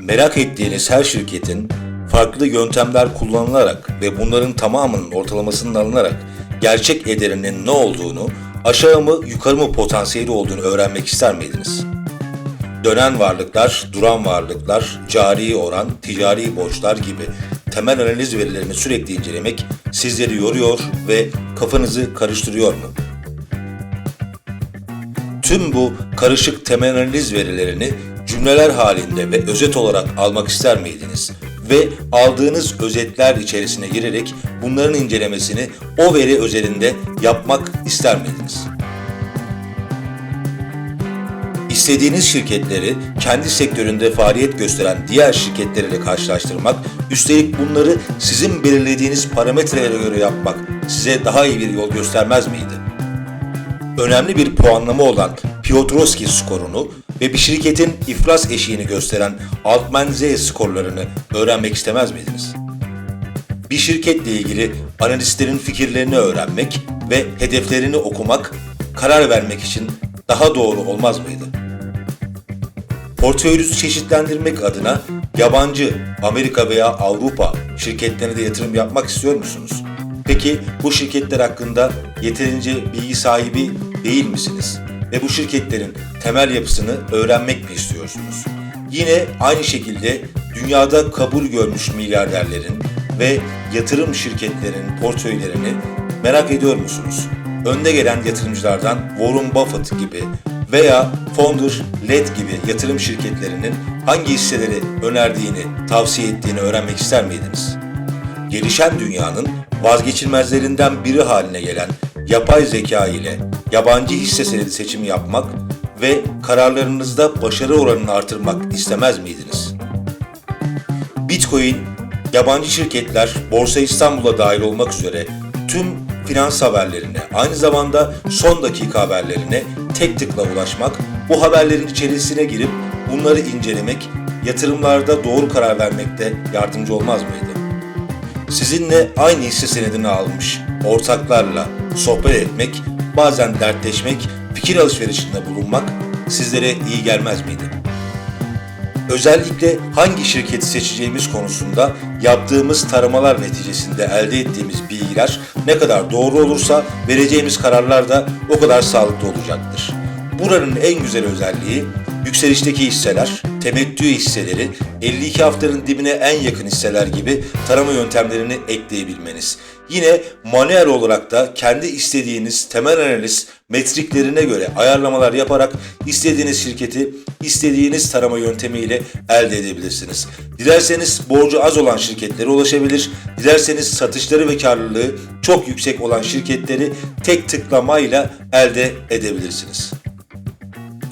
Merak ettiğiniz her şirketin farklı yöntemler kullanılarak ve bunların tamamının ortalamasının alınarak gerçek ederinin ne olduğunu, aşağı mı yukarı mı potansiyeli olduğunu öğrenmek ister miydiniz? Dönen varlıklar, duran varlıklar, cari oran, ticari borçlar gibi temel analiz verilerini sürekli incelemek sizleri yoruyor ve kafanızı karıştırıyor mu? Tüm bu karışık temel analiz verilerini cümleler halinde ve özet olarak almak ister miydiniz? Ve aldığınız özetler içerisine girerek bunların incelemesini o veri özelinde yapmak ister miydiniz? İstediğiniz şirketleri kendi sektöründe faaliyet gösteren diğer şirketlerle karşılaştırmak, üstelik bunları sizin belirlediğiniz parametrelere göre yapmak size daha iyi bir yol göstermez miydi? Önemli bir puanlama olan Piotrowski skorunu ve bir şirketin iflas eşiğini gösteren Altman-Z skorlarını öğrenmek istemez miydiniz? Bir şirketle ilgili analistlerin fikirlerini öğrenmek ve hedeflerini okumak, karar vermek için daha doğru olmaz mıydı? Portföyünüzü çeşitlendirmek adına yabancı, Amerika veya Avrupa şirketlerine de yatırım yapmak istiyor musunuz? Peki bu şirketler hakkında yeterince bilgi sahibi değil misiniz? Ve bu şirketlerin temel yapısını öğrenmek mi istiyorsunuz? Yine aynı şekilde dünyada kabul görmüş milyarderlerin ve yatırım şirketlerinin portföylerini merak ediyor musunuz? Önde gelen yatırımcılardan Warren Buffett gibi veya Founder Led gibi yatırım şirketlerinin hangi hisseleri önerdiğini, tavsiye ettiğini öğrenmek ister miydiniz? Gelişen dünyanın vazgeçilmezlerinden biri haline gelen yapay zeka ile yabancı hisse senedi seçimi yapmak ve kararlarınızda başarı oranını artırmak istemez miydiniz? Bitcoin, yabancı şirketler, Borsa İstanbul'a dahil olmak üzere tüm finans haberlerine, aynı zamanda son dakika haberlerine tek tıkla ulaşmak, bu haberlerin içerisine girip bunları incelemek, yatırımlarda doğru karar vermekte yardımcı olmaz mıydı? Sizinle aynı hisse senedini almış ortaklarla sohbet etmek, bazen dertleşmek, fikir alışverişinde bulunmak sizlere iyi gelmez miydi? Özellikle hangi şirketi seçeceğimiz konusunda yaptığımız taramalar neticesinde elde ettiğimiz bilgiler ne kadar doğru olursa vereceğimiz kararlar da o kadar sağlıklı olacaktır. Buranın en güzel özelliği yükselişteki hisseler, temettü hisseleri, 52 haftanın dibine en yakın hisseler gibi tarama yöntemlerini ekleyebilmeniz. Yine manuel olarak da kendi istediğiniz temel analiz metriklerine göre ayarlamalar yaparak istediğiniz şirketi istediğiniz tarama yöntemiyle elde edebilirsiniz. Dilerseniz borcu az olan şirketlere ulaşabilir, dilerseniz satışları ve karlılığı çok yüksek olan şirketleri tek tıklamayla elde edebilirsiniz.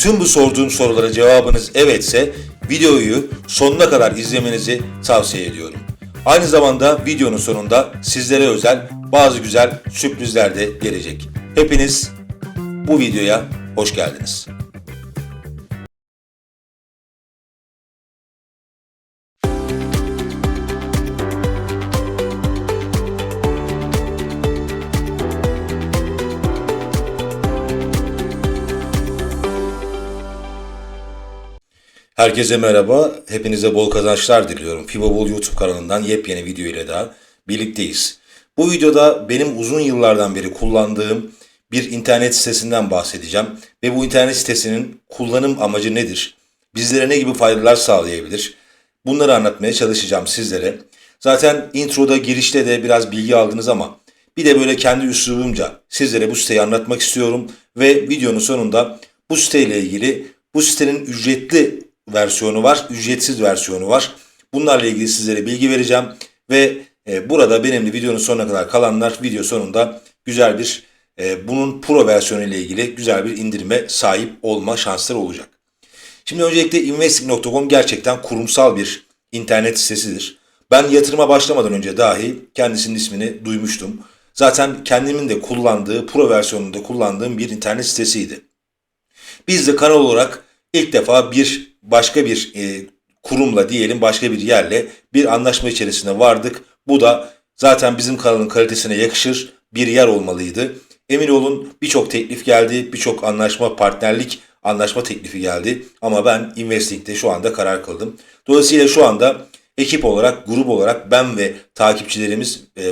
Tüm bu sorduğum sorulara cevabınız evetse videoyu sonuna kadar izlemenizi tavsiye ediyorum. Aynı zamanda videonun sonunda sizlere özel bazı güzel sürprizler de gelecek. Hepiniz bu videoya hoş geldiniz. Herkese merhaba. Hepinize bol kazançlar diliyorum. FIBA YouTube kanalından yepyeni video ile daha birlikteyiz. Bu videoda benim uzun yıllardan beri kullandığım bir internet sitesinden bahsedeceğim. Ve bu internet sitesinin kullanım amacı nedir? Bizlere ne gibi faydalar sağlayabilir? Bunları anlatmaya çalışacağım sizlere. Zaten introda girişte de biraz bilgi aldınız ama bir de böyle kendi üslubumca sizlere bu siteyi anlatmak istiyorum. Ve videonun sonunda bu siteyle ilgili bu sitenin ücretli versiyonu var, ücretsiz versiyonu var. Bunlarla ilgili sizlere bilgi vereceğim ve e, burada benimle videonun sonuna kadar kalanlar video sonunda güzel bir e, bunun pro versiyonu ile ilgili güzel bir indirime sahip olma şansları olacak. Şimdi öncelikle investing.com gerçekten kurumsal bir internet sitesidir. Ben yatırıma başlamadan önce dahi kendisinin ismini duymuştum. Zaten kendimin de kullandığı, pro versiyonunda kullandığım bir internet sitesiydi. Biz de kanal olarak ilk defa bir başka bir e, kurumla diyelim başka bir yerle bir anlaşma içerisine vardık. Bu da zaten bizim kanalın kalitesine yakışır bir yer olmalıydı. Emin olun birçok teklif geldi, birçok anlaşma, partnerlik anlaşma teklifi geldi. Ama ben Investing'de şu anda karar kıldım. Dolayısıyla şu anda ekip olarak, grup olarak ben ve takipçilerimiz, e,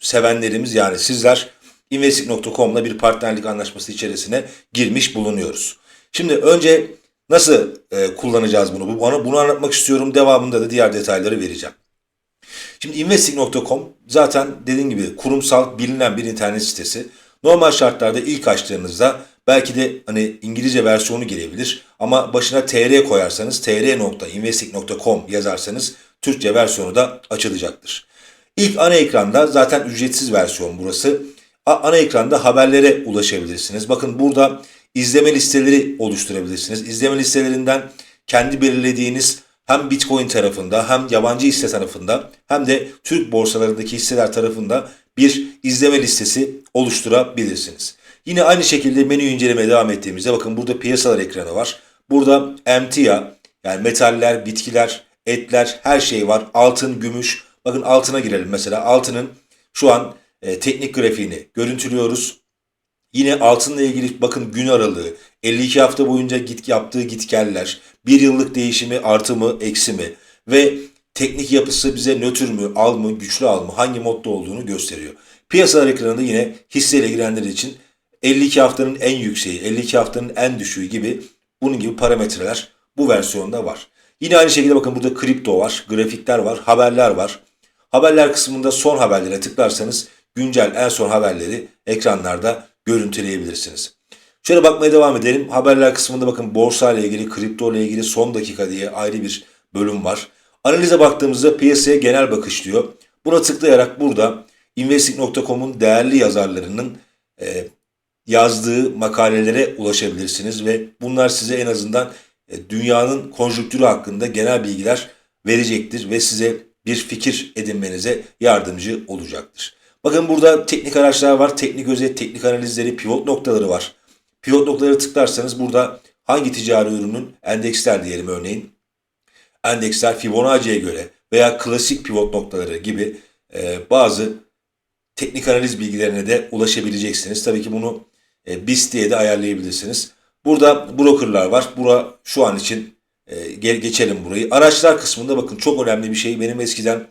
sevenlerimiz yani sizler Investing.com'la bir partnerlik anlaşması içerisine girmiş bulunuyoruz. Şimdi önce nasıl e, kullanacağız bunu? Bu- Bana bunu anlatmak istiyorum. Devamında da diğer detayları vereceğim. Şimdi investing.com zaten dediğim gibi kurumsal bilinen bir internet sitesi. Normal şartlarda ilk açtığınızda belki de hani İngilizce versiyonu gelebilir ama başına tr koyarsanız tr.investing.com yazarsanız Türkçe versiyonu da açılacaktır. İlk ana ekranda zaten ücretsiz versiyon burası. Ana ekranda haberlere ulaşabilirsiniz. Bakın burada izleme listeleri oluşturabilirsiniz. İzleme listelerinden kendi belirlediğiniz hem Bitcoin tarafında hem yabancı hisse tarafında hem de Türk borsalarındaki hisseler tarafında bir izleme listesi oluşturabilirsiniz. Yine aynı şekilde menü incelemeye devam ettiğimizde bakın burada piyasalar ekranı var. Burada emtia yani metaller, bitkiler, etler her şey var. Altın, gümüş. Bakın altına girelim mesela. Altının şu an e, teknik grafiğini görüntülüyoruz. Yine altınla ilgili bakın gün aralığı, 52 hafta boyunca git yaptığı gitgeller, bir yıllık değişimi artı mı eksi mi ve teknik yapısı bize nötr mü, al mı, güçlü al mı, hangi modda olduğunu gösteriyor. Piyasalar ekranında yine hisseyle girenler için 52 haftanın en yükseği, 52 haftanın en düşüğü gibi bunun gibi parametreler bu versiyonda var. Yine aynı şekilde bakın burada kripto var, grafikler var, haberler var. Haberler kısmında son haberlere tıklarsanız güncel en son haberleri ekranlarda görüntüleyebilirsiniz. Şöyle bakmaya devam edelim. Haberler kısmında bakın borsa ile ilgili, kripto ile ilgili son dakika diye ayrı bir bölüm var. Analize baktığımızda piyasaya genel bakış diyor. Buna tıklayarak burada investing.com'un değerli yazarlarının e, yazdığı makalelere ulaşabilirsiniz ve bunlar size en azından e, dünyanın konjonktürü hakkında genel bilgiler verecektir ve size bir fikir edinmenize yardımcı olacaktır. Bakın burada teknik araçlar var, teknik özet, teknik analizleri, pivot noktaları var. Pivot noktaları tıklarsanız burada hangi ticari ürünün endeksler diyelim örneğin. Endeksler Fibonacci'ye göre veya klasik pivot noktaları gibi e, bazı teknik analiz bilgilerine de ulaşabileceksiniz. Tabii ki bunu e, BIST diye de ayarlayabilirsiniz. Burada brokerlar var. Bura şu an için e, geçelim burayı. Araçlar kısmında bakın çok önemli bir şey. Benim eskiden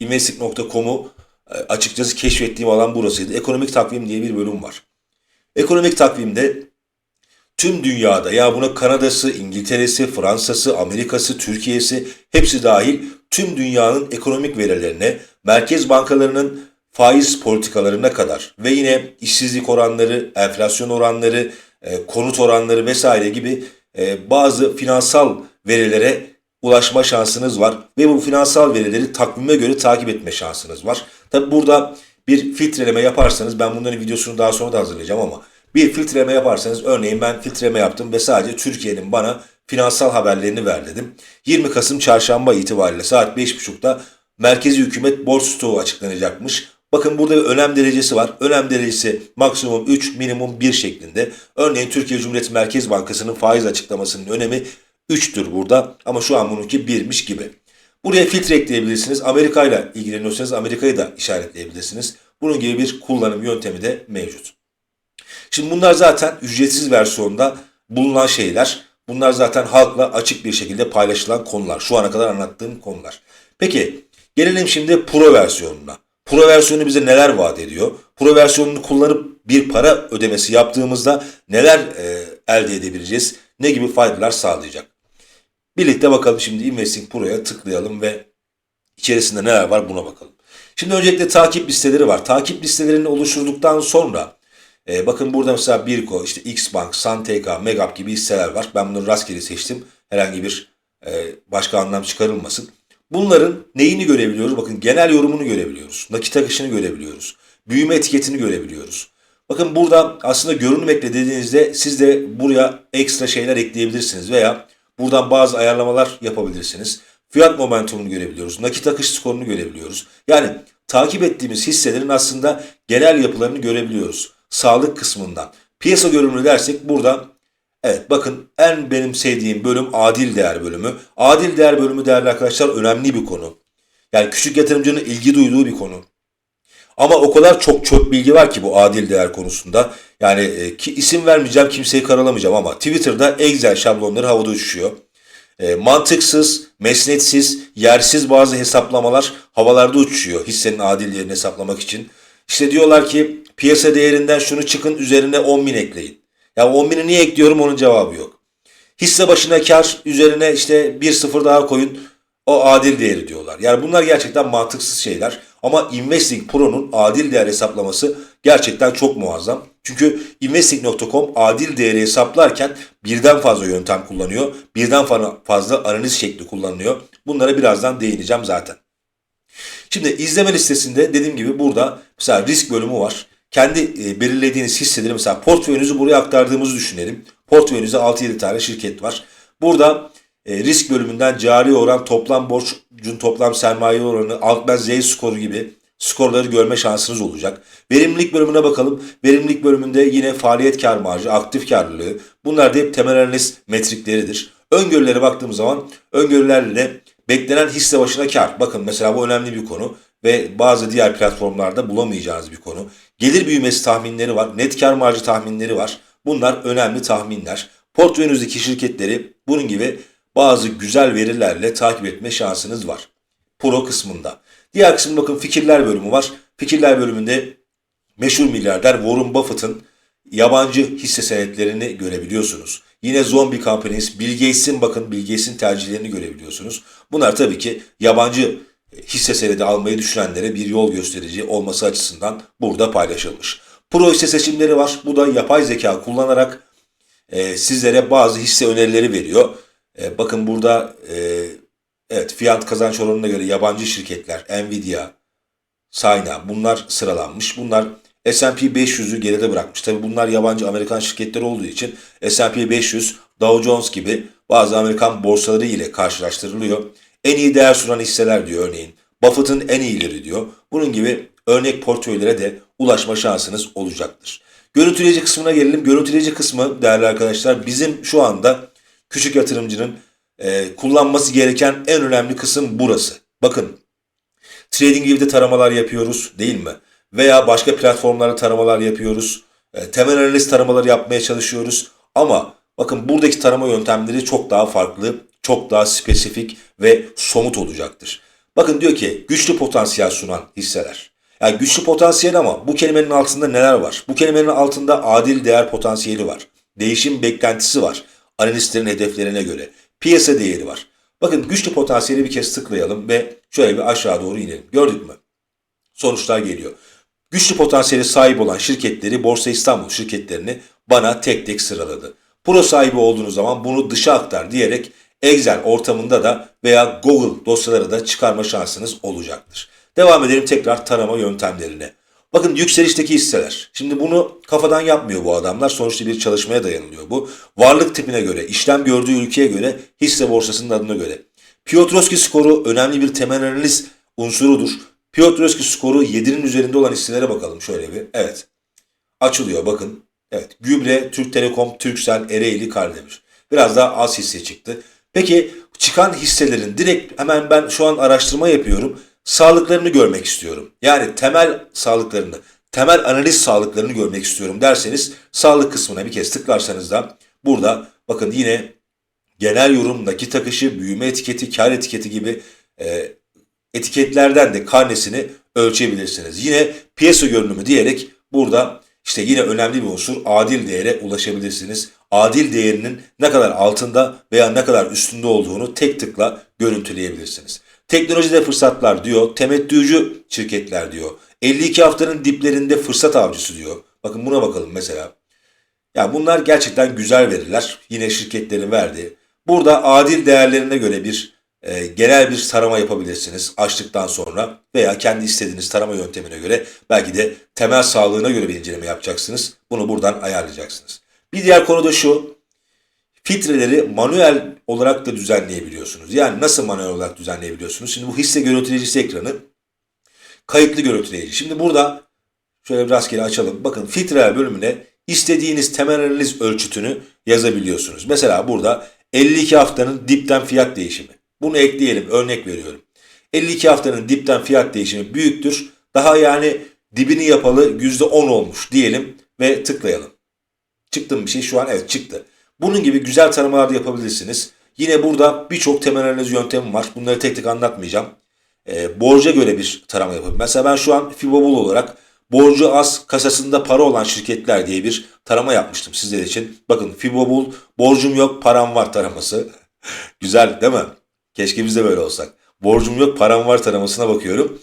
investing.com'u e, açıkçası keşfettiğim alan burasıydı. Ekonomik takvim diye bir bölüm var. Ekonomik takvimde tüm dünyada ya buna Kanada'sı, İngiltere'si, Fransa'sı, Amerika'sı, Türkiye'si hepsi dahil tüm dünyanın ekonomik verilerine, merkez bankalarının faiz politikalarına kadar ve yine işsizlik oranları, enflasyon oranları, e, konut oranları vesaire gibi e, bazı finansal verilere ulaşma şansınız var ve bu finansal verileri takvime göre takip etme şansınız var. Tabi burada bir filtreleme yaparsanız ben bunların videosunu daha sonra da hazırlayacağım ama bir filtreleme yaparsanız örneğin ben filtreleme yaptım ve sadece Türkiye'nin bana finansal haberlerini ver dedim. 20 Kasım çarşamba itibariyle saat 5.30'da merkezi hükümet borç stoğu açıklanacakmış. Bakın burada bir önem derecesi var. Önem derecesi maksimum 3, minimum 1 şeklinde. Örneğin Türkiye Cumhuriyet Merkez Bankası'nın faiz açıklamasının önemi 3'tür burada ama şu an bununki 1'miş gibi. Buraya filtre ekleyebilirsiniz. Amerika ile ilgileniyorsanız Amerika'yı da işaretleyebilirsiniz. Bunun gibi bir kullanım yöntemi de mevcut. Şimdi bunlar zaten ücretsiz versiyonda bulunan şeyler. Bunlar zaten halkla açık bir şekilde paylaşılan konular. Şu ana kadar anlattığım konular. Peki gelelim şimdi Pro versiyonuna. Pro versiyonu bize neler vaat ediyor? Pro versiyonunu kullanıp bir para ödemesi yaptığımızda neler e, elde edebileceğiz? Ne gibi faydalar sağlayacak? Birlikte bakalım şimdi Investing Pro'ya tıklayalım ve içerisinde neler var buna bakalım. Şimdi öncelikle takip listeleri var. Takip listelerini oluşturduktan sonra e, bakın burada mesela Birko, işte Xbank, Santeka, Megap gibi hisseler var. Ben bunları rastgele seçtim. Herhangi bir e, başka anlam çıkarılmasın. Bunların neyini görebiliyoruz? Bakın genel yorumunu görebiliyoruz. Nakit akışını görebiliyoruz. Büyüme etiketini görebiliyoruz. Bakın burada aslında görünüm ekle dediğinizde siz de buraya ekstra şeyler ekleyebilirsiniz veya buradan bazı ayarlamalar yapabilirsiniz. Fiyat momentumunu görebiliyoruz. Nakit akış skorunu görebiliyoruz. Yani takip ettiğimiz hisselerin aslında genel yapılarını görebiliyoruz. Sağlık kısmından. Piyasa görünümü dersek burada Evet bakın en benim sevdiğim bölüm adil değer bölümü. Adil değer bölümü değerli arkadaşlar önemli bir konu. Yani küçük yatırımcının ilgi duyduğu bir konu. Ama o kadar çok çöp bilgi var ki bu adil değer konusunda. Yani e, ki isim vermeyeceğim, kimseyi karalamayacağım ama Twitter'da Excel şablonları havada uçuşuyor. E, mantıksız, mesnetsiz, yersiz bazı hesaplamalar havalarda uçuşuyor hissenin adil değerini hesaplamak için. İşte diyorlar ki piyasa değerinden şunu çıkın üzerine 10 bin ekleyin. Ya 10 bini niye ekliyorum onun cevabı yok. Hisse başına kar üzerine işte bir sıfır daha koyun o adil değeri diyorlar. Yani bunlar gerçekten mantıksız şeyler. Ama Investing Pro'nun adil değer hesaplaması gerçekten çok muazzam. Çünkü investing.com adil değeri hesaplarken birden fazla yöntem kullanıyor. Birden fazla analiz şekli kullanılıyor. Bunlara birazdan değineceğim zaten. Şimdi izleme listesinde dediğim gibi burada mesela risk bölümü var. Kendi e, belirlediğiniz hisseleri mesela portföyünüzü buraya aktardığımızı düşünelim. Portföyünüzde 6-7 tane şirket var. Burada e, risk bölümünden cari oran, toplam borcun toplam sermaye oranı, Altman Z skoru gibi skorları görme şansınız olacak. Verimlilik bölümüne bakalım. Verimlilik bölümünde yine faaliyet kar marjı, aktif karlılığı bunlar da hep temel analiz metrikleridir. Öngörülere baktığımız zaman öngörülerle beklenen hisse başına kar. Bakın mesela bu önemli bir konu ve bazı diğer platformlarda bulamayacağınız bir konu. Gelir büyümesi tahminleri var, net kar marjı tahminleri var. Bunlar önemli tahminler. Portföyünüzdeki şirketleri bunun gibi bazı güzel verilerle takip etme şansınız var. Pro kısmında. Diğer kısmında bakın fikirler bölümü var. Fikirler bölümünde meşhur milyarder Warren Buffett'ın yabancı hisse senetlerini görebiliyorsunuz. Yine Zombie Companies, Bill Gates'in bakın Bill Gates'in tercihlerini görebiliyorsunuz. Bunlar tabii ki yabancı hisse senedi almayı düşünenlere bir yol gösterici olması açısından burada paylaşılmış. Pro hisse seçimleri var. Bu da yapay zeka kullanarak e, sizlere bazı hisse önerileri veriyor. E, bakın burada e, evet fiyat kazanç oranına göre yabancı şirketler Nvidia, Sayna bunlar sıralanmış. Bunlar S&P 500'ü geride bırakmış. Tabi bunlar yabancı Amerikan şirketleri olduğu için S&P 500, Dow Jones gibi bazı Amerikan borsaları ile karşılaştırılıyor. En iyi değer sunan hisseler diyor örneğin. Buffett'ın en iyileri diyor. Bunun gibi örnek portföylere de ulaşma şansınız olacaktır. Görüntüleyici kısmına gelelim. Görüntüleyici kısmı değerli arkadaşlar bizim şu anda küçük yatırımcının e, kullanması gereken en önemli kısım burası. Bakın trading gibi de taramalar yapıyoruz değil mi? Veya başka platformlarda taramalar yapıyoruz. E, temel analiz taramaları yapmaya çalışıyoruz. Ama bakın buradaki tarama yöntemleri çok daha farklı, çok daha spesifik ve somut olacaktır. Bakın diyor ki güçlü potansiyel sunan hisseler. Yani güçlü potansiyel ama bu kelimenin altında neler var? Bu kelimenin altında adil değer potansiyeli var. Değişim beklentisi var. Analistlerin hedeflerine göre. Piyasa değeri var. Bakın güçlü potansiyeli bir kez tıklayalım ve şöyle bir aşağı doğru inelim. Gördük mü? Sonuçlar geliyor. Güçlü potansiyeli sahip olan şirketleri Borsa İstanbul şirketlerini bana tek tek sıraladı. Pro sahibi olduğunuz zaman bunu dışa aktar diyerek Excel ortamında da veya Google dosyaları da çıkarma şansınız olacaktır. Devam edelim tekrar tarama yöntemlerine. Bakın yükselişteki hisseler. Şimdi bunu kafadan yapmıyor bu adamlar. Sonuçta bir çalışmaya dayanılıyor bu. Varlık tipine göre, işlem gördüğü ülkeye göre, hisse borsasının adına göre. Piotrowski skoru önemli bir temel analiz unsurudur. Piotrowski skoru 7'nin üzerinde olan hisselere bakalım şöyle bir. Evet. Açılıyor bakın. Evet. Gübre, Türk Telekom, Türksel, Ereğli, Kardemir. Biraz daha az hisse çıktı. Peki çıkan hisselerin direkt hemen ben şu an araştırma yapıyorum sağlıklarını görmek istiyorum. Yani temel sağlıklarını, temel analiz sağlıklarını görmek istiyorum derseniz sağlık kısmına bir kez tıklarsanız da burada bakın yine genel yorum, nakit akışı, büyüme etiketi, kar etiketi gibi e, etiketlerden de karnesini ölçebilirsiniz. Yine piyasa görünümü diyerek burada işte yine önemli bir unsur adil değere ulaşabilirsiniz. Adil değerinin ne kadar altında veya ne kadar üstünde olduğunu tek tıkla görüntüleyebilirsiniz. Teknolojide fırsatlar diyor. Temettücü şirketler diyor. 52 haftanın diplerinde fırsat avcısı diyor. Bakın buna bakalım mesela. Ya bunlar gerçekten güzel veriler. Yine şirketlerin verdiği. Burada adil değerlerine göre bir e, genel bir tarama yapabilirsiniz açtıktan sonra veya kendi istediğiniz tarama yöntemine göre belki de temel sağlığına göre bir inceleme yapacaksınız. Bunu buradan ayarlayacaksınız. Bir diğer konu da şu filtreleri manuel olarak da düzenleyebiliyorsunuz. Yani nasıl manuel olarak düzenleyebiliyorsunuz? Şimdi bu hisse görüntüleyicisi ekranı kayıtlı görüntüleyici. Şimdi burada şöyle rastgele açalım. Bakın filtreler bölümüne istediğiniz temel analiz ölçütünü yazabiliyorsunuz. Mesela burada 52 haftanın dipten fiyat değişimi. Bunu ekleyelim. Örnek veriyorum. 52 haftanın dipten fiyat değişimi büyüktür. Daha yani dibini yapalı %10 olmuş diyelim ve tıklayalım. Çıktı mı bir şey? Şu an evet çıktı. Bunun gibi güzel taramalar da yapabilirsiniz. Yine burada birçok temel analiz yöntemi var. Bunları tek tek anlatmayacağım. E, borca göre bir tarama yapıyorum. Mesela ben şu an Fibobul olarak borcu az kasasında para olan şirketler diye bir tarama yapmıştım sizler için. Bakın Fibobul borcum yok param var taraması. Güzel değil mi? Keşke biz de böyle olsak. Borcum yok param var taramasına bakıyorum.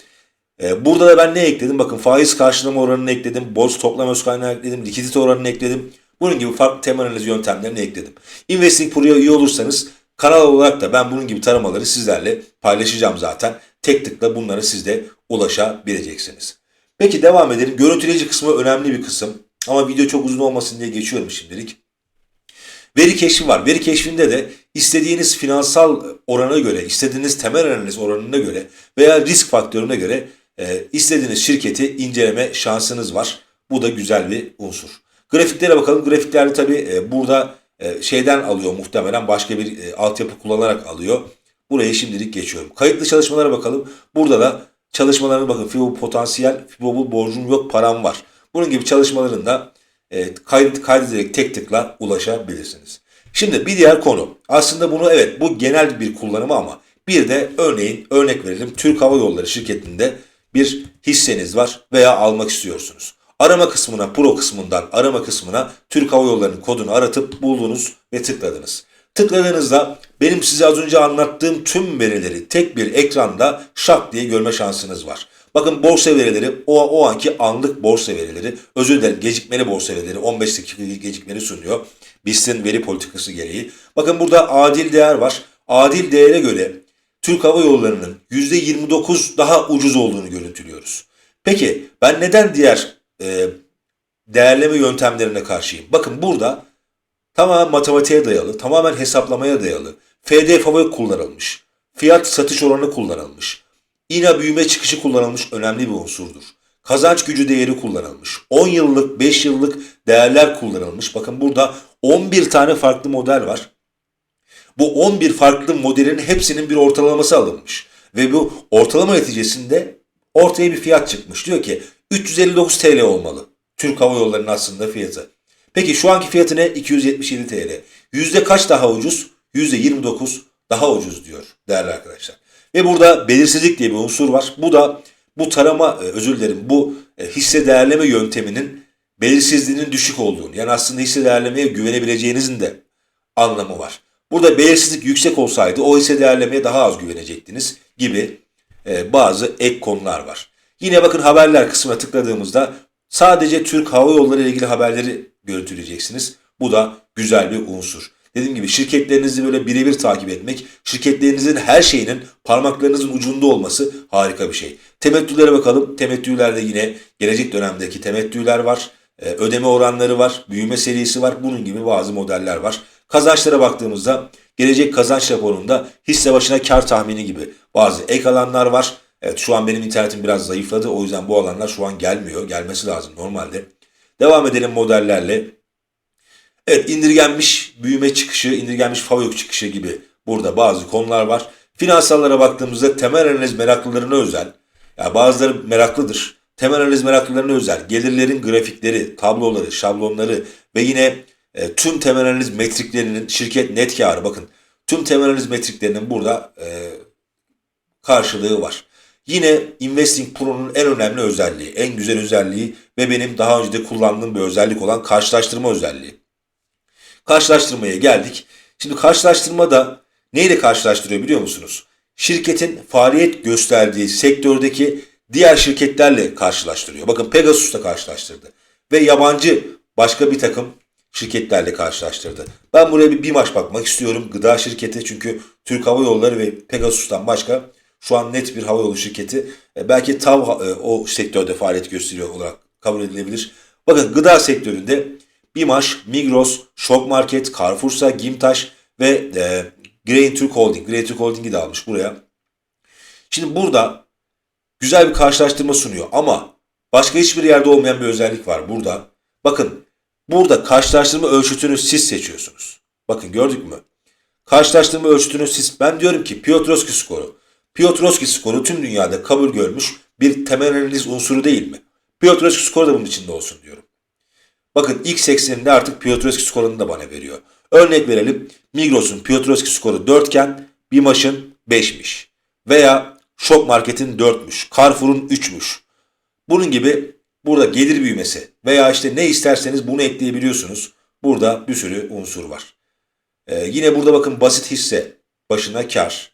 Ee, burada da ben ne ekledim? Bakın faiz karşılama oranını ekledim. Borç toplam öz kaynağı ekledim. Likidite oranını ekledim. Bunun gibi farklı temel analiz yöntemlerini ekledim. Investing Pro'ya üye olursanız kanal olarak da ben bunun gibi taramaları sizlerle paylaşacağım zaten. Tek tıkla bunlara siz de ulaşabileceksiniz. Peki devam edelim. Görüntüleyici kısmı önemli bir kısım. Ama video çok uzun olmasın diye geçiyorum şimdilik. Veri keşfi var. Veri keşfinde de istediğiniz finansal orana göre, istediğiniz temel analiz oranına göre veya risk faktörüne göre e, istediğiniz şirketi inceleme şansınız var. Bu da güzel bir unsur. Grafiklere bakalım. Grafiklerde tabii e, burada e, şeyden alıyor muhtemelen başka bir e, altyapı kullanarak alıyor. Buraya şimdilik geçiyorum. Kayıtlı çalışmalara bakalım. Burada da çalışmalarına bakın. FIBO potansiyel, FIBO borcum yok, param var. Bunun gibi çalışmaların da kaydet, kaydederek tek tıkla ulaşabilirsiniz. Şimdi bir diğer konu. Aslında bunu evet bu genel bir kullanımı ama bir de örneğin örnek verelim Türk Hava Yolları şirketinde bir hisseniz var veya almak istiyorsunuz. Arama kısmına, pro kısmından arama kısmına Türk Hava Yolları'nın kodunu aratıp buldunuz ve tıkladınız. Tıkladığınızda benim size az önce anlattığım tüm verileri tek bir ekranda şak diye görme şansınız var. Bakın borsa verileri o, o anki anlık borsa verileri özür dilerim gecikmeli borsa verileri 15 dakika gecikmeli sunuyor. BIST'in veri politikası gereği. Bakın burada adil değer var. Adil değere göre Türk Hava Yolları'nın %29 daha ucuz olduğunu görüntülüyoruz. Peki ben neden diğer e, değerleme yöntemlerine karşıyım? Bakın burada tamamen matematiğe dayalı, tamamen hesaplamaya dayalı. FDFV kullanılmış. Fiyat satış oranı kullanılmış. İna büyüme çıkışı kullanılmış önemli bir unsurdur. Kazanç gücü değeri kullanılmış. 10 yıllık, 5 yıllık değerler kullanılmış. Bakın burada 11 tane farklı model var. Bu 11 farklı modelin hepsinin bir ortalaması alınmış. Ve bu ortalama neticesinde ortaya bir fiyat çıkmış. Diyor ki 359 TL olmalı. Türk Hava Yolları'nın aslında fiyatı. Peki şu anki fiyatı ne? 277 TL. Yüzde kaç daha ucuz? Yüzde 29 daha ucuz diyor değerli arkadaşlar. Ve burada belirsizlik diye bir unsur var. Bu da bu tarama e, özür dilerim bu e, hisse değerleme yönteminin belirsizliğinin düşük olduğunu yani aslında hisse değerlemeye güvenebileceğinizin de anlamı var. Burada belirsizlik yüksek olsaydı o hisse değerlemeye daha az güvenecektiniz gibi e, bazı ek konular var. Yine bakın haberler kısmına tıkladığımızda sadece Türk Hava Yolları ile ilgili haberleri görüntüleyeceksiniz. Bu da güzel bir unsur. Dediğim gibi şirketlerinizi böyle birebir takip etmek, şirketlerinizin her şeyinin parmaklarınızın ucunda olması harika bir şey. Temettülere bakalım. Temettülerde yine gelecek dönemdeki temettüler var. Ee, ödeme oranları var. Büyüme serisi var. Bunun gibi bazı modeller var. Kazançlara baktığımızda gelecek kazanç raporunda hisse başına kar tahmini gibi bazı ek alanlar var. Evet şu an benim internetim biraz zayıfladı. O yüzden bu alanlar şu an gelmiyor. Gelmesi lazım normalde. Devam edelim modellerle. Evet indirgenmiş büyüme çıkışı, indirgenmiş FAVÖK çıkışı gibi burada bazı konular var. Finansallara baktığımızda temel analiz meraklılarına özel, yani bazıları meraklıdır. Temel analiz meraklılarına özel gelirlerin grafikleri, tabloları, şablonları ve yine e, tüm temel analiz metriklerinin şirket net karı bakın tüm temel analiz metriklerinin burada e, karşılığı var. Yine Investing Pro'nun en önemli özelliği, en güzel özelliği ve benim daha önce de kullandığım bir özellik olan karşılaştırma özelliği. Karşılaştırmaya geldik. Şimdi karşılaştırmada neyle karşılaştırıyor biliyor musunuz? Şirketin faaliyet gösterdiği sektördeki diğer şirketlerle karşılaştırıyor. Bakın Pegasus'la karşılaştırdı. Ve yabancı başka bir takım şirketlerle karşılaştırdı. Ben buraya bir BİMAŞ bakmak istiyorum. Gıda şirketi çünkü Türk Hava Yolları ve Pegasus'tan başka şu an net bir havayolu şirketi. E, belki TAV e, o sektörde faaliyet gösteriyor olarak kabul edilebilir. Bakın gıda sektöründe BİMAŞ, Migros, Şok Market, Carrefour'sa, Gimtaş ve e, Grain Türk Holding. Grain Türk Holding'i de almış buraya. Şimdi burada güzel bir karşılaştırma sunuyor ama başka hiçbir yerde olmayan bir özellik var burada. Bakın burada karşılaştırma ölçütünü siz seçiyorsunuz. Bakın gördük mü? Karşılaştırma ölçütünü siz. Ben diyorum ki Piotrowski skoru. Piotrowski skoru tüm dünyada kabul görmüş bir temel analiz unsuru değil mi? Piotrowski skoru da bunun içinde olsun diyorum. Bakın ilk 80'inde artık Piotrowski skorunu da bana veriyor. Örnek verelim. Migros'un Piotrowski skoru 4 iken Bimaş'ın 5'miş. Veya Şok Market'in 4'müş. Carrefour'un 3'müş. Bunun gibi burada gelir büyümesi veya işte ne isterseniz bunu ekleyebiliyorsunuz. Burada bir sürü unsur var. Ee, yine burada bakın basit hisse başına kar.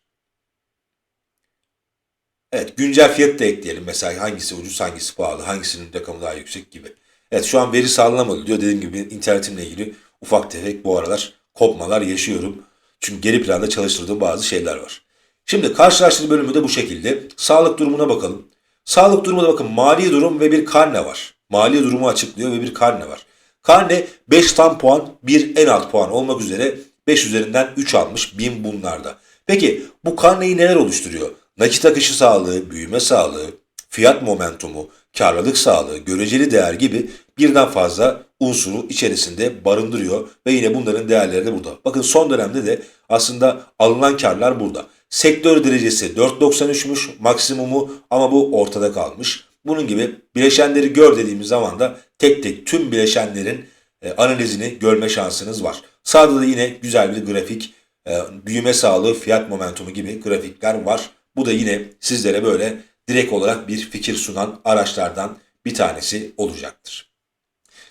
Evet güncel fiyat da ekleyelim. Mesela hangisi ucuz hangisi pahalı hangisinin rakamı daha yüksek gibi. Evet şu an veri sağlanamadı diyor. Dediğim gibi internetimle ilgili ufak tefek bu aralar kopmalar yaşıyorum. Çünkü geri planda çalıştırdığım bazı şeyler var. Şimdi karşılaştırma bölümü de bu şekilde. Sağlık durumuna bakalım. Sağlık durumuna bakın mali durum ve bir karne var. Mali durumu açıklıyor ve bir karne var. Karne 5 tam puan, 1 en alt puan olmak üzere 5 üzerinden 3 almış 1000 bunlarda. Peki bu karneyi neler oluşturuyor? Nakit akışı sağlığı, büyüme sağlığı, fiyat momentumu, karlılık sağlığı, göreceli değer gibi birden fazla unsuru içerisinde barındırıyor ve yine bunların değerleri de burada. Bakın son dönemde de aslında alınan karlar burada. Sektör derecesi 4.93'müş maksimumu ama bu ortada kalmış. Bunun gibi bileşenleri gör dediğimiz zaman da tek tek tüm bileşenlerin e, analizini görme şansınız var. Sağda da yine güzel bir grafik, e, büyüme sağlığı, fiyat momentumu gibi grafikler var. Bu da yine sizlere böyle direkt olarak bir fikir sunan araçlardan bir tanesi olacaktır.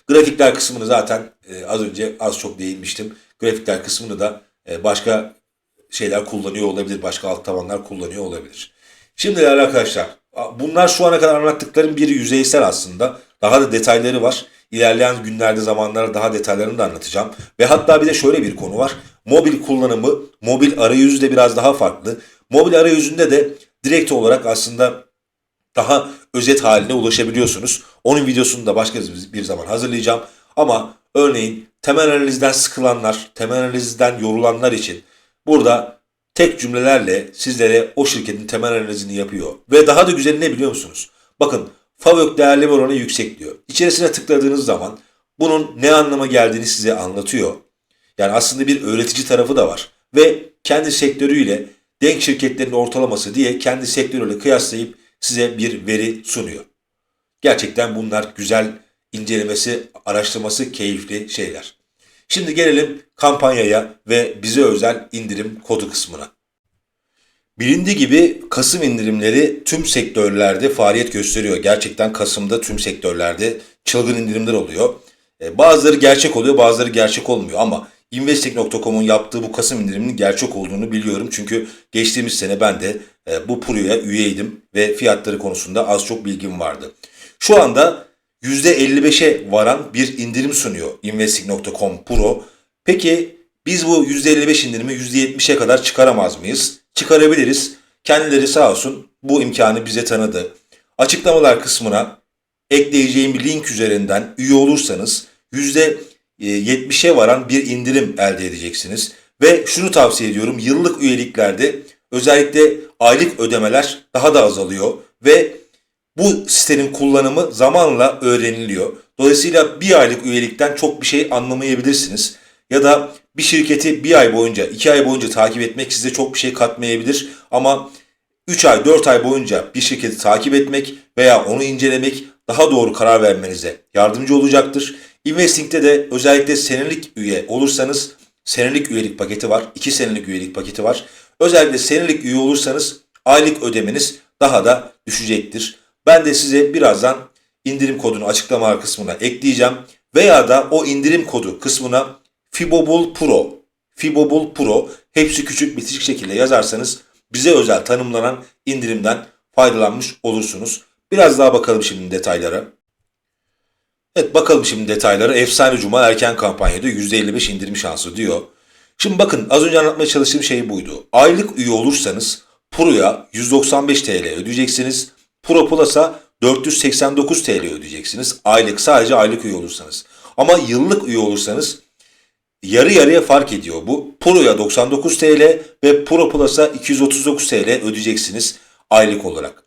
Grafikler kısmını zaten e, az önce az çok değinmiştim. Grafikler kısmını da e, başka şeyler kullanıyor olabilir, başka alt tabanlar kullanıyor olabilir. Şimdi arkadaşlar, bunlar şu ana kadar anlattıklarım bir yüzeysel aslında. Daha da detayları var. İlerleyen günlerde, zamanlarda daha detaylarını da anlatacağım. Ve hatta bir de şöyle bir konu var. Mobil kullanımı, mobil arayüzü de biraz daha farklı. Mobil arayüzünde de direkt olarak aslında daha özet haline ulaşabiliyorsunuz. Onun videosunu da başka bir zaman hazırlayacağım. Ama örneğin temel analizden sıkılanlar, temel analizden yorulanlar için burada tek cümlelerle sizlere o şirketin temel analizini yapıyor. Ve daha da güzeli ne biliyor musunuz? Bakın FAVÖK değerleme oranı yüksek diyor. İçerisine tıkladığınız zaman bunun ne anlama geldiğini size anlatıyor. Yani aslında bir öğretici tarafı da var. Ve kendi sektörüyle denk şirketlerin ortalaması diye kendi sektörüyle kıyaslayıp size bir veri sunuyor. Gerçekten bunlar güzel incelemesi, araştırması keyifli şeyler. Şimdi gelelim kampanyaya ve bize özel indirim kodu kısmına. Bilindiği gibi Kasım indirimleri tüm sektörlerde faaliyet gösteriyor. Gerçekten Kasım'da tüm sektörlerde çılgın indirimler oluyor. E, bazıları gerçek oluyor, bazıları gerçek olmuyor ama Investing.com'un yaptığı bu Kasım indiriminin gerçek olduğunu biliyorum. Çünkü geçtiğimiz sene ben de e, bu Pro'ya üyeydim ve fiyatları konusunda az çok bilgim vardı. Şu anda %55'e varan bir indirim sunuyor Investing.com Pro. Peki biz bu %55 indirimi %70'e kadar çıkaramaz mıyız? Çıkarabiliriz. Kendileri sağ olsun bu imkanı bize tanıdı. Açıklamalar kısmına ekleyeceğim link üzerinden üye olursanız %70'e varan bir indirim elde edeceksiniz. Ve şunu tavsiye ediyorum yıllık üyeliklerde özellikle aylık ödemeler daha da azalıyor ve bu sitenin kullanımı zamanla öğreniliyor. Dolayısıyla bir aylık üyelikten çok bir şey anlamayabilirsiniz. Ya da bir şirketi bir ay boyunca, iki ay boyunca takip etmek size çok bir şey katmayabilir. Ama 3 ay, 4 ay boyunca bir şirketi takip etmek veya onu incelemek daha doğru karar vermenize yardımcı olacaktır. Investing'de de özellikle senelik üye olursanız senelik üyelik paketi var. 2 senelik üyelik paketi var. Özellikle senelik üye olursanız aylık ödemeniz daha da düşecektir. Ben de size birazdan indirim kodunu açıklama kısmına ekleyeceğim. Veya da o indirim kodu kısmına Fibobul Pro, Fibobul Pro hepsi küçük bitişik şekilde yazarsanız bize özel tanımlanan indirimden faydalanmış olursunuz. Biraz daha bakalım şimdi detaylara. Evet bakalım şimdi detaylara. Efsane Cuma erken kampanyada %55 indirim şansı diyor. Şimdi bakın az önce anlatmaya çalıştığım şey buydu. Aylık üye olursanız Pro'ya 195 TL ödeyeceksiniz. Pro Plus'a 489 TL ödeyeceksiniz. Aylık sadece aylık üye olursanız. Ama yıllık üye olursanız yarı yarıya fark ediyor bu. Pro'ya 99 TL ve Pro Plus'a 239 TL ödeyeceksiniz aylık olarak.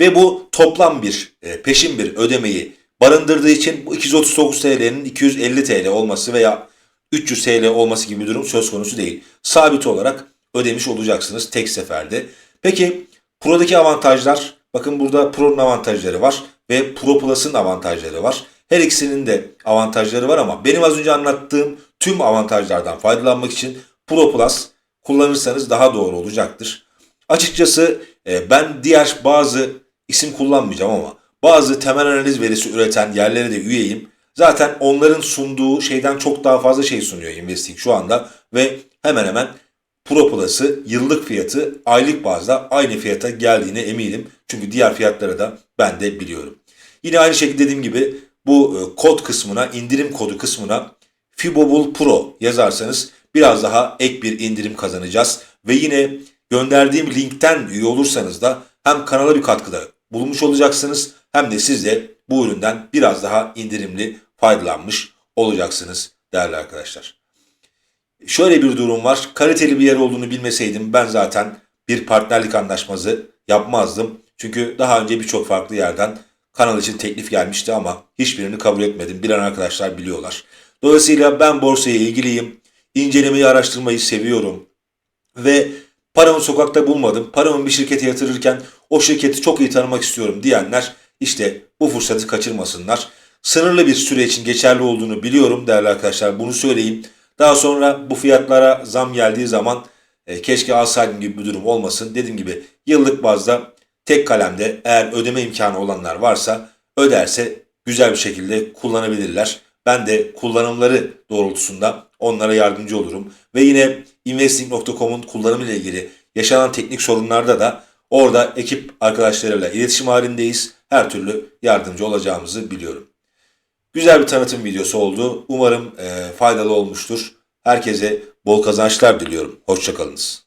Ve bu toplam bir e, peşin bir ödemeyi barındırdığı için bu 239 TL'nin 250 TL olması veya 300 TL olması gibi bir durum söz konusu değil. Sabit olarak ödemiş olacaksınız tek seferde. Peki Pro'daki avantajlar, bakın burada Pro'nun avantajları var. ve Pro Plus'ın avantajları var. Her ikisinin de avantajları var ama benim az önce anlattığım tüm avantajlardan faydalanmak için Pro Plus kullanırsanız daha doğru olacaktır. Açıkçası e, ben diğer bazı isim kullanmayacağım ama bazı temel analiz verisi üreten yerlere de üyeyim. Zaten onların sunduğu şeyden çok daha fazla şey sunuyor Investing şu anda ve hemen hemen Pro Plus'ı yıllık fiyatı aylık bazda aynı fiyata geldiğine eminim. Çünkü diğer fiyatları da ben de biliyorum. Yine aynı şekilde dediğim gibi bu e, kod kısmına, indirim kodu kısmına Fibobul Pro yazarsanız biraz daha ek bir indirim kazanacağız. Ve yine gönderdiğim linkten üye olursanız da hem kanala bir katkıda bulunmuş olacaksınız hem de siz de bu üründen biraz daha indirimli faydalanmış olacaksınız değerli arkadaşlar. Şöyle bir durum var. Kaliteli bir yer olduğunu bilmeseydim ben zaten bir partnerlik anlaşması yapmazdım. Çünkü daha önce birçok farklı yerden kanal için teklif gelmişti ama hiçbirini kabul etmedim. Bilen arkadaşlar biliyorlar. Dolayısıyla ben borsaya ilgiliyim. İncelemeyi, araştırmayı seviyorum. Ve paramı sokakta bulmadım. Paramı bir şirkete yatırırken o şirketi çok iyi tanımak istiyorum diyenler işte bu fırsatı kaçırmasınlar. Sınırlı bir süre için geçerli olduğunu biliyorum değerli arkadaşlar. Bunu söyleyeyim. Daha sonra bu fiyatlara zam geldiği zaman e, keşke alsaydım gibi bir durum olmasın. Dediğim gibi yıllık bazda tek kalemde eğer ödeme imkanı olanlar varsa öderse güzel bir şekilde kullanabilirler. Ben de kullanımları doğrultusunda onlara yardımcı olurum. Ve yine investing.com'un kullanımı ile ilgili yaşanan teknik sorunlarda da orada ekip arkadaşlarıyla iletişim halindeyiz. Her türlü yardımcı olacağımızı biliyorum. Güzel bir tanıtım videosu oldu. Umarım e, faydalı olmuştur. Herkese bol kazançlar diliyorum. Hoşçakalınız.